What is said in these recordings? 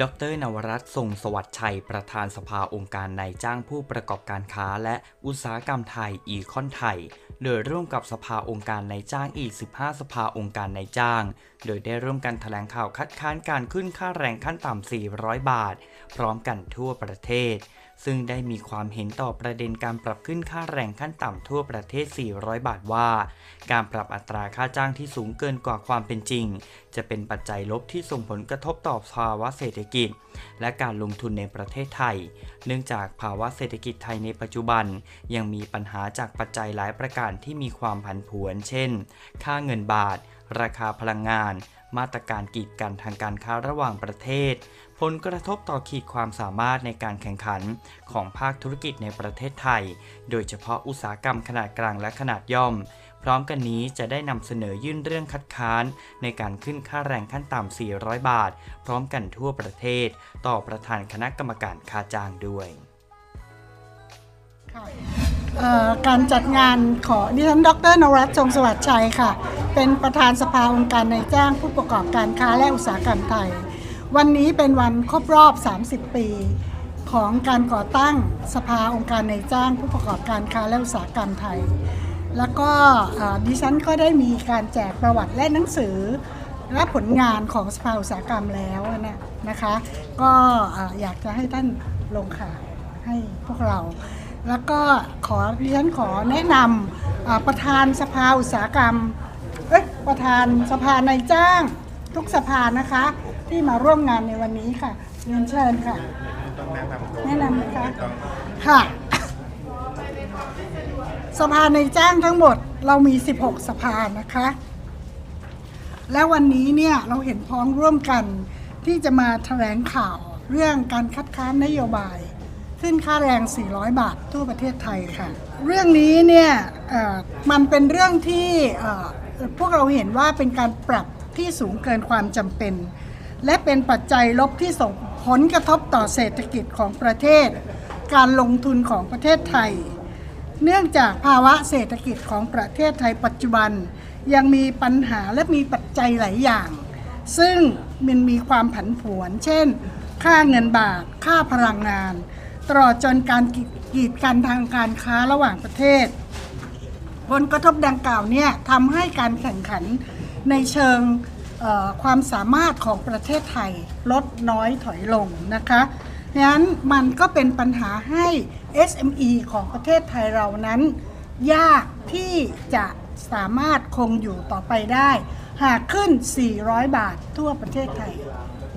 ดรนวรัตน์ทรงสวัสดิ์ชัย ประธานสภาองค์การนายจ้างผู้ประกอบการค้า และอุตสาหกรรมไทยอีคอนไทย โดยร่วมกับสภาองค์การนายจ้างอีก 15 สภาองค์การนายจ้าง โดยได้ร่วมกันแถลงข่าวคัดค้านการขึ้นค่าแรงขั้นต่ำ 400 บาท พร้อมกันทั่วประเทศ ซึ่งได้มีความเห็นต่อประเด็นการปรับขึ้นค่าแรงขั้นต่ำทั่วประเทศ 400 บาทว่า การปรับอัตราค่าจ้างที่สูงเกินกว่าความเป็นจริง จะเป็นปัจจัยลบที่ส่งผลกระทบต่อภาวะเศรษฐกิจ และการลงทุนในประเทศไทย เนื่องจากภาวะเศรษฐกิจไทยในปัจจุบัน ยังมีปัญหาจากปัจจัยหลายประการที่มีความผันผวน เช่น ค่าเงินบาท ราคาพลังงาน มาตรการกีดกันทางการค้าระหว่างประเทศ ผลกระทบต่อขีดความสามารถในการแข่งขันของภาคธุรกิจในประเทศไทย โดยเฉพาะอุตสาหกรรมขนาดกลางและขนาดย่อม พร้อมกันนี้จะได้นำเสนอยื่นเรื่องคัดค้าน ในการขึ้นค่าแรงขั้นต่ำ 400 บาท พร้อมกันทั่วประเทศ ต่อประธานคณะกรรมการค่าจ้างด้วย การจัดงานขอดิฉันดรนรัตน์ทรงสวัสดิ์ชัยค่ะ เป็นประธานสภาองค์การในจ้างผู้ประกอบการค้าและอุตสาหกรรมไทย วันนี้เป็นวันครบรอบ 30 ปี ของการก่อตั้งสภาองค์การในจ้างผู้ประกอบการค้าและอุตสาหกรรมไทย แล้วก็ดิฉันก็ได้มีการแจกประวัติและหนังสือและผลงานของสภาอุตสาหกรรมแล้วนะนะคะ ก็เอ่ออยากจะให้ท่านลงข่าวให้พวกเรา แล้วก็ขอดิฉันขอแนะนำอ่าประธานสภาอุตสาหกรรมเอ้ยประธานสภานายจ้างทุกสภานะคะ ที่มาร่วมงานในวันนี้ค่ะเรียนเชิญค่ะ แนะนำนะคะค่ะ สภาในจ้างทั้งหมดเรามี 16 สภานะคะ และวันนี้เนี่ยเราเห็นพ้องร่วมกันที่จะมาแถลงข่าวเรื่องการคัดค้านนโยบาย ขึ้นค่าแรง 400 บาททั่วประเทศไทยค่ะ เรื่องนี้เนี่ยมันเป็นเรื่องที่พวกเราเห็นว่าเป็นการปรับที่สูงเกินความจำเป็น และเป็นปัจจัยลบที่ส่งผลกระทบต่อเศรษฐกิจของประเทศ การลงทุนของประเทศไทย เนื่องจากภาวะเศรษฐกิจของประเทศไทยปัจจุบัน ยังมีปัญหาและมีปัจจัยหลายอย่าง ซึ่งมันมีความผันผวน เช่น ค่าเงินบาท ค่าพลังงาน ตลอดจนการกีดกันทางการค้าระหว่างประเทศ ผลกระทบดังกล่าวเนี่ยทำให้การแข่งขันในเชิงความสามารถของประเทศไทยลดน้อยถอยลงนะคะดังนั้นมันก็เป็นปัญหาให้ SME ของประเทศไทยเรานั้น ยากที่จะสามารถคงอยู่ต่อไปได้ หากขึ้น 400 บาททั่วประเทศไทย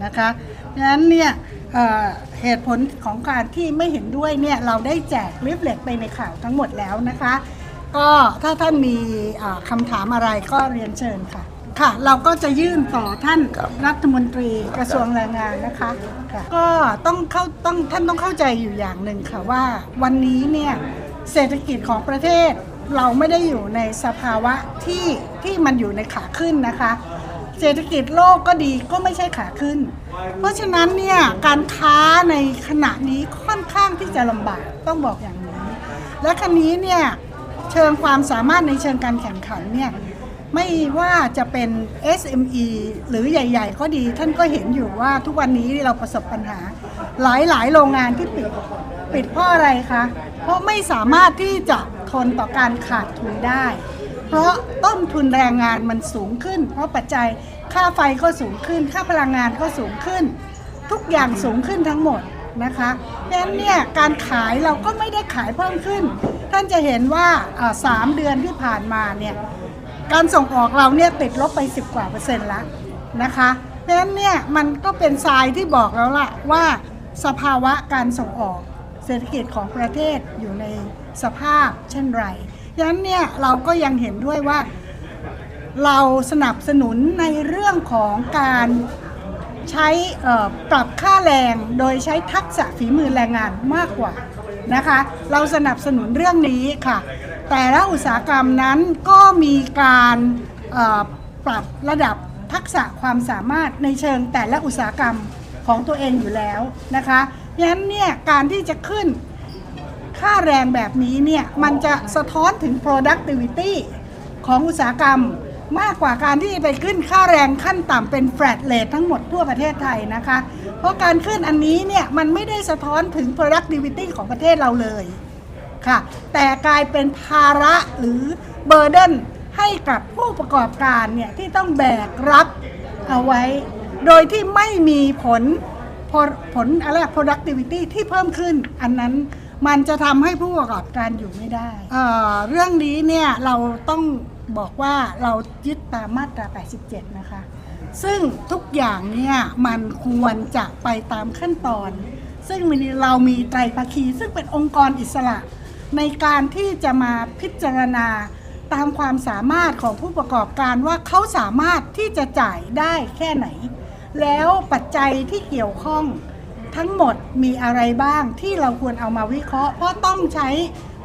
นะคะดังนั้นเนี่ย เอ่อเหตุผลของการที่ไม่เห็นด้วยเนี่ยเราได้แจกลิฟเล็ตไปในข่าวทั้งหมดแล้วนะคะ ก็ถ้าท่านมีอ่าคำถามอะไรก็เรียนเชิญค่ะ ค่ะ เราก็จะยื่นต่อท่านรัฐมนตรีกระทรวงแรงงานนะคะค่ะก็ต้องเข้าต้องท่านต้องเข้าใจอยู่อย่างหนึ่งค่ะว่าวันนี้เนี่ยเศรษฐกิจของประเทศเราไม่ได้อยู่ในสภาวะที่ที่มันอยู่ในขาขึ้นนะคะ เศรษฐกิจโลกก็ดีก็ไม่ใช่ขาขึ้น เพราะฉะนั้นเนี่ยการค้าในขณะนี้ค่อนข้างที่จะลำบากต้องบอกอย่างนี้ และคันนี้เนี่ยเชิงความสามารถในเชิงการแข่งขันเนี่ยไม่ว่าจะเป็น SME หรือใหญ่ ๆ ก็ดีท่านก็เห็นอยู่ว่าทุกวันนี้เราประสบปัญหา หลายๆ โรงงานที่ปิดปิดเพราะอะไรคะ เพราะไม่สามารถที่จะทนต่อการขาดทุนได้ เพราะต้นทุนแรงงานมันสูงขึ้น เพราะปัจจัยค่าไฟก็สูงขึ้น ค่าพลังงานก็สูงขึ้น ทุกอย่างสูงขึ้นทั้งหมดนะคะดังนั้นเนี่ยการขายเราก็ไม่ได้ขายเพิ่มขึ้น ท่านจะเห็นว่าอ่าสามเดือนที่ผ่านมาเนี่ยการส่งออกเราเนี่ยติดลบไป 10 กว่าเปอร์เซ็นต์แล้วนะคะเพราะฉะนั้นเนี่ยมันก็เป็นทรายที่บอกแล้วล่ะว่าสภาวะการส่งออกเศรษฐกิจของประเทศอยู่ในสภาพเช่นไร ดังนั้นเนี่ยเราก็ยังเห็นด้วยว่าเราสนับสนุนในเรื่องของการใช้ปรับค่าแรงโดยใช้ทักษะฝีมือแรงงานมากกว่านะคะ เราสนับสนุนเรื่องนี้ค่ะ แต่ละอุตสาหกรรมนั้นก็มีการปรับระดับทักษะความสามารถในเชิงแต่ละอุตสาหกรรมของตัวเองอยู่แล้วนะคะดังนั้นเนี่ยการที่จะขึ้น ค่าแรงแบบนี้เนี่ยมันจะสะท้อนถึง productivity ของอุตสาหกรรมมากกว่าการที่ไปขึ้นค่าแรงขั้นต่ำเป็นแฟลตเลททั้งหมดทั่วประเทศไทยนะคะ เพราะการขึ้นอันนี้เนี่ยมันไม่ได้สะท้อนถึง productivity ของประเทศเราเลยค่ะ แต่กลายเป็นภาระหรือเบอร์เดนให้กับผู้ประกอบการเนี่ยที่ต้องแบกรับเอาไว้ โดยที่ไม่มีผลผลผลอะไร productivity ที่เพิ่มขึ้นอันนั้น มันจะทำให้ผู้ประกอบการอยู่ไม่ได้เอ่อเรื่องนี้เนี่ยเราต้องบอกว่าเรายึดตามมาตรา 87 นะคะ ซึ่งทุกอย่างเนี่ยมันควรจะไปตามขั้นตอน ซึ่งมีเรามีไตรภาคี ซึ่งเป็นองค์กรอิสระ ในการที่จะมาพิจารณาตามความสามารถของผู้ประกอบการว่าเขาสามารถที่จะจ่ายได้แค่ไหน แล้วปัจจัยที่เกี่ยวข้อง ทั้งหมดมีอะไรบ้างที่เราควรเอามาวิเคราะห์ เพราะต้องใช้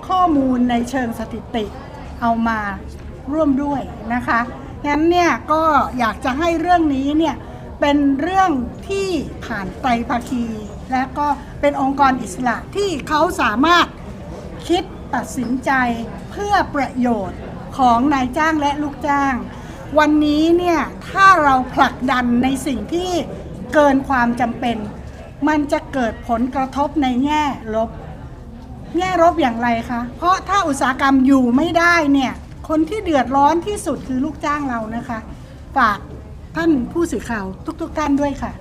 ข้อมูลในเชิงสถิติเอามาร่วมด้วยนะคะงั้นเนี่ยก็อยากจะให้เรื่องนี้เนี่ยเป็นเรื่องที่ผ่านไตรภาคี และก็เป็นองค์กรอิสระที่เขาสามารถคิดตัดสินใจเพื่อประโยชน์ของนายจ้างและลูกจ้าง วันนี้เนี่ยถ้าเราผลักดันในสิ่งที่เกินความจำเป็น มันจะเกิดผลกระทบในแง่ลบ แง่ลบอย่างไรคะ เพราะถ้าอุตสาหกรรมอยู่ไม่ได้เนี่ย คนที่เดือดร้อนที่สุดคือลูกจ้างเรานะคะ ฝากท่านผู้สื่อข่าวทุก ๆ ท่านด้วยค่ะ